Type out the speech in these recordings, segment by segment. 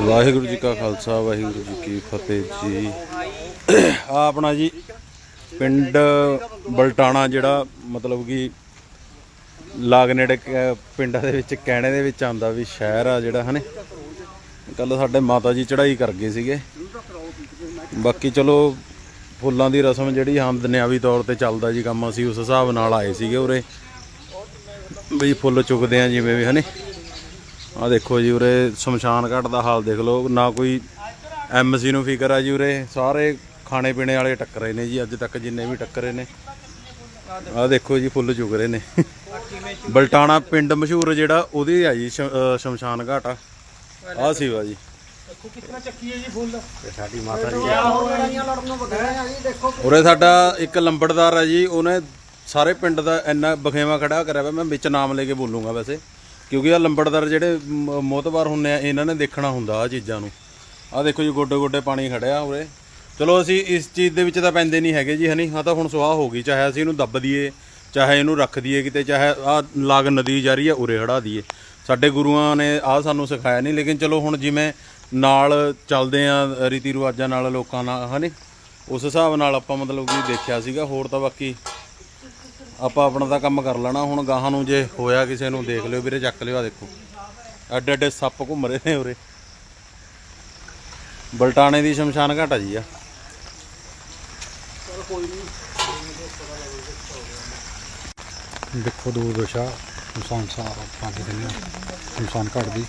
ਵਾਹਿਗੁਰੂ ਜੀ ਕਾ ਖਾਲਸਾ, ਵਾਹਿਗੁਰੂ ਜੀ ਕੀ ਫਤਿਹ ਜੀ। ਆ ਆਪਣਾ ਜੀ ਪਿੰਡ ਬਲਟਾਣਾ ਜਿਹੜਾ, ਮਤਲਬ ਕਿ ਲਾਗ ਨੇੜੇ ਕ- ਪਿੰਡਾਂ ਦੇ ਵਿੱਚ, ਕਹਿਣੇ ਦੇ ਵਿੱਚ ਆਂਦਾ ਵੀ ਸ਼ਹਿਰ ਆ ਜਿਹੜਾ, ਹਨੇ। ਕੱਲ ਸਾਡੇ ਮਾਤਾ ਜੀ ਚੜ੍ਹਾਈ ਕਰ ਗਏ ਸੀਗੇ। ਬਾਕੀ ਚਲੋ, ਫੁੱਲਾਂ ਦੀ ਰਸਮ ਜਿਹੜੀ ਹਮਦਨਿਆਵੀ ਤੌਰ ਤੇ ਚੱਲਦਾ ਜੀ, ਕੰਮ ਅਸੀਂ ਉਸ ਹਿਸਾਬ ਨਾਲ ਆਏ ਸੀਗੇ ਉਰੇ। ਵੀ ਫੁੱਲ ਚੁਗਦੇ ਆ ਜਿਵੇਂ ਵੀ, ਹਨੇ। ਆ ਦੇਖੋ ਜੀ ਉਰੇ ਸ਼ਮਸ਼ਾਨ ਘਾਟ ਦਾ ਹਾਲ ਦੇਖ ਲਓ ਨਾ ਕੋਈ ਐਮਸੀ ਨੂੰ ਫਿਕਰ ਆ ਜੀ ਉਰੇ ਸਾਰੇ ਖਾਣੇ ਪੀਣੇ ਵਾਲੇ ਟੱਕਰੇ ਨੇ ਜੀ ਅੱਜ ਤੱਕ ਜਿੰਨੇ ਵੀ ਟੱਕਰੇ ਨੇ। ਆ ਦੇਖੋ ਜੀ ਫੁੱਲ ਚੁਗ ਰਹੇ ਨੇ। ਬਲਟਾਣਾ ਪਿੰਡ ਮਸ਼ਹੂਰ ਜਿਹੜਾ ਉਹਦੇ ਆ ਜੀ ਸ਼ਮਸ਼ਾਨ ਘਾਟ ਆ। ਆ ਸੀਵਾ ਜੀ। ਉਰੇ ਸਾਡਾ ਇੱਕ ਲੰਬੜਦਾਰ ਆ ਜੀ ਉਹਨੇ ਸਾਰੇ ਪਿੰਡ ਦਾ ਇੰਨਾ ਬਖੇਵਾ ਖੜਾ ਕਰਿਆ ਵਾ ਮੈਂ ਵਿੱਚ ਨਾਮ ਲੈ ਕੇ ਬੋਲੂੰਗਾ ਵੈਸੇ। ਕਿਉਂਕਿ ਆ ਲੰਬੜਦਾਰ ਜਿਹੜੇ ਮ- ਮੋਤਬਾਰ ਹੁੰਦੇ ਆ, ਇਹਨਾਂ ਨੇ ਦੇਖਣਾ ਹੁੰਦਾ ਆ ਚੀਜ਼ਾਂ ਨੂੰ। ਆ ਦੇਖੋ ਜੀ, ਗੋਡੇ ਗੋਡੇ ਪਾਣੀ ਖੜਿਆ ਉਰੇ। ਚਲੋ ਅਸੀਂ ਇਸ ਚੀਜ਼ ਦੇ ਵਿੱਚ ਤਾਂ ਪੈਂਦੇ ਨਹੀਂ ਹੈਗੇ ਜੀ, ਹਨੀ। ਆ ਤਾਂ ਹੁਣ ਸੁਆਹ ਹੋ ਗਈ, ਚਾਹੇ ਅਸੀਂ ਇਹਨੂੰ ਦੱਬ ਦਈਏ, ਚਾਹੇ ਇਹਨੂੰ ਰੱਖ ਦਈਏ ਕਿਤੇ, ਚਾਹੇ ਆ ਲਾਗ ਨਦੀ ਜਾ ਰਹੀ ਆ, ਉਰੇ ਹੜਾ ਦਈਏ। ਸਾਡੇ ਗੁਰੂਆਂ ਨੇ ਆ ਸਾਨੂੰ ਸਿਖਾਇਆ ਨਹੀਂ, ਲੇਕਿਨ ਚਲੋ ਹੁਣ ਜਿਵੇਂ ਨਾਲ ਚੱਲਦੇ ਆ ਰੀਤੀ ਰਿਵਾਜਾਂ ਨਾਲ ਲੋਕਾਂ ਨਾਲ, ਹਨੀ। ਉਸ ਹਿਸਾਬ ਨਾਲ ਆਪਾਂ ਮਤਲਬ ਕਿ ਦੇਖਿਆ ਸੀਗਾ, ਹੋਰ ਤਾਂ ਬਾਕੀ ਆਪਾਂ ਆਪਣਾ ਤਾਂ ਕੰਮ ਕਰ ਲੈਣਾ ਹੁਣ ਗਾਹਾਂ ਨੂੰ ਜੇ ਹੋਇਆ ਕਿਸੇ ਨੂੰ ਦੇਖ ਲਿਓ ਵੀਰੇ ਚੱਕ ਲਿਓ ਆ ਦੇਖੋ। ਐਡੇ ਐਡੇ ਸੱਪ ਘੁੰਮ ਰਹੇ ਨੇ ਉਰੇ। ਬਲਟਾਣੇ ਦੀ ਸ਼ਮਸ਼ਾਨ ਘਾਟ ਆ ਜੀ ਆ। ਦੇਖੋ ਦੂਰ ਦਸ਼ਾ ਇਨਸਾਨ ਸਾਹ ਪਾਣੀ ਦਿੰਦੇ ਆ ਇਨਸਾਨ ਘੜ ਦੀ।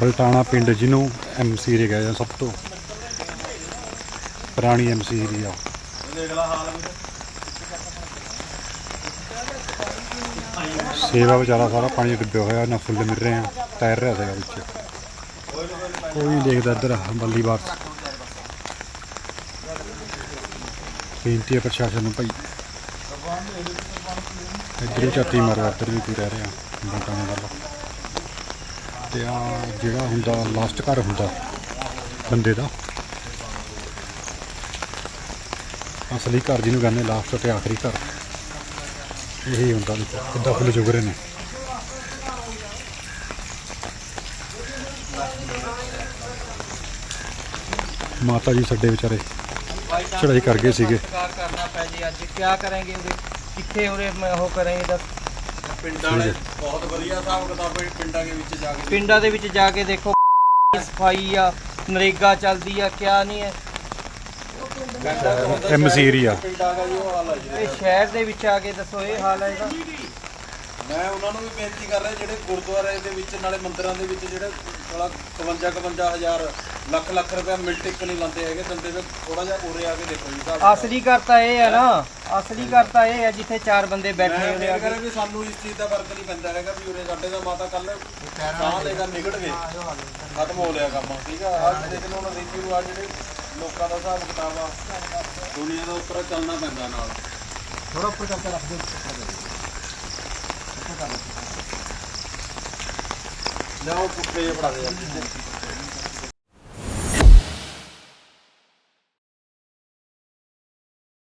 ਬਲਟਾਣਾ ਪਿੰਡ ਜਿਹਨੂੰ ਐਮਸੀ ਰੇ ਗਿਆ ਸਭ ਤੋਂ। ਪੁਰਾਣੀ ਐਮਸੀ ਏਰੀਆ ਆ ਸੇਵਾ ਵਿਚਾਰਾ ਸਾਰਾ ਪਾਣੀ ਡੁੱਬਿਆ ਹੋਇਆ, ਨਾ ਫੁੱਲ ਮਿਲ ਰਹੇ ਆ ਤੈਰ ਰਿਹਾ ਸੀਗਾ ਵਿੱਚ। ਕੋਈ ਨਹੀਂ ਦੇਖਦਾ ਇੱਧਰ, ਬੱਲੀ ਬਾਰ ਬੇਨਤੀ ਹੈ ਪ੍ਰਸ਼ਾਸਨ ਨੂੰ ਭਾਈ। ਇੱਧਰ ਵੀ ਝਾਤੀ ਮਾਰੋ ਇੱਧਰ ਵੀ ਕੋਈ ਰਹਿ ਰਿਹਾ ਬਟਾਂ ਵੱਲ ਤੇ ਆ ਜਿਹੜਾ ਹੁੰਦਾ ਲਾਸਟ ਘਰ ਹੁੰਦਾ, ਬੰਦੇ ਦਾ ਅਸਲੀ ਘਰ ਜਿਹਨੂੰ ਕਹਿੰਦੇ ਲਾਸਟ ਤੇ ਆਖਰੀ ਘਰ। ਇਹੀ ਹੁੰਦਾ ਵੀ ਕਿੱਦਾਂ ਫੁੱਲ ਚੁਗ ਰਹੇ ਨੇ ਮਾਤਾ ਜੀ ਸਾਡੇ ਵਿਚਾਰੇ ਚੜਾਈ ਕਰ ਗਏ ਸੀਗੇ। ਕਾਰ ਕਰਨਾ ਪੈ ਜੀ ਅੱਜ ਕੀ ਕਰਾਂਗੇ ਉਰੇ ਕਿੱਥੇ ਮੈਂ ਉਹ ਕਰਾਂਗੇ ਦੱਸ ਪਿੰਡਾਂ ਨੇ ਬਹੁਤ ਵਧੀਆ ਹਿਸਾਬ ਕਿਤਾਬ ਪਿੰਡਾਂ ਦੇ ਵਿੱਚ ਜਾ ਕੇ। ਪਿੰਡਾਂ ਦੇ ਵਿੱਚ ਜਾ ਕੇ ਦੇਖੋ ਸਫ਼ਾਈ ਆ ਨਰੇਗਾ ਚੱਲਦੀ ਆ ਕਿਆ ਨਹੀਂ ਹੈ। ਦਾ ਜੋ ਹਾਲ ਆ ਇਹ ਸ਼ਹਿਰ ਦੇ ਵਿੱਚ ਆ ਕੇ ਦੱਸੋ ਇਹ ਹਾਲ ਹੈ ਇਹਦਾ? ਮੈਂ ਉਹਨਾਂ ਨੂੰ ਵੀ ਬੇਨਤੀ ਕਰ ਰਿਹਾ ਜਿਹੜੇ ਗੁਰਦੁਆਰੇ ਦੇ ਵਿੱਚ ਨਾਲੇ ਮੰਦਿਰਾਂ ਦੇ ਵਿੱਚ ਜਿਹੜੇ ਥੋੜਾ 52 51 ਹਜ਼ਾਰ ਲੱਖ ਲੱਖ ਰੁਪਏ ਮਿਲ ਟਿਕ ਨਹੀਂ ਲਾਉਂਦੇ ਹੈਗੇ ਦੰਦੇ ਤੇ ਥੋੜਾ ਜਿਹਾ ਉਰੇ ਆ ਕੇ ਦੇਖੋ ਜੀ ਸਾਹਿਬ ਅਸਲੀ ਘਰ ਤਾਂ ਇਹ ਹੈ ਨਾ ਅਸਲੀ ਘਰ ਤਾਂ ਇਹ ਹੈ ਜਿੱਥੇ ਚਾਰ ਬੰਦੇ ਬੈਠੇ ਉਰੇ ਆ ਇਹ ਕੇ ਕਰਾਂ ਵੀ ਸਾਨੂੰ ਇਸ ਚੀਜ਼ ਦਾ ਫ਼ਰਕ ਨਹੀਂ ਪੈਂਦਾ ਹੈਗਾ ਵੀ ਉਰੇ ਸਾਡੇ ਦਾ ਮਾਤਾ ਕੱਲ ਸਾਹ ਲੈਗਾ ਨਿਕੜ ਗਏ। ਖਤਮ ਹੋ ਲਿਆ ਕੰਮ ਠੀਕ ਆ? ਅੱਜ ਦੇਖ ਲਓ ਹੁਣ ਰੀਤੀ ਰਿਵਾਜ ਜਿਹੜੇ ਲੋਕਾਂ ਦਾ ਹਿਸਾਬ ਕਿਤਾਬ ਆ। ਦੁਨੀਆ ਦਾ ਉੱਪਰ ਚੱਲਣਾ ਪੈਂਦਾ ਨਾਲ। ਥੋੜਾ ਉੱਪਰ ਕਰਕੇ ਰੱਖ ਦਿਓ ਲਿਆਓ ਪੁੱਠੇ ਫੜਾ ਦੇ ਯਾਰ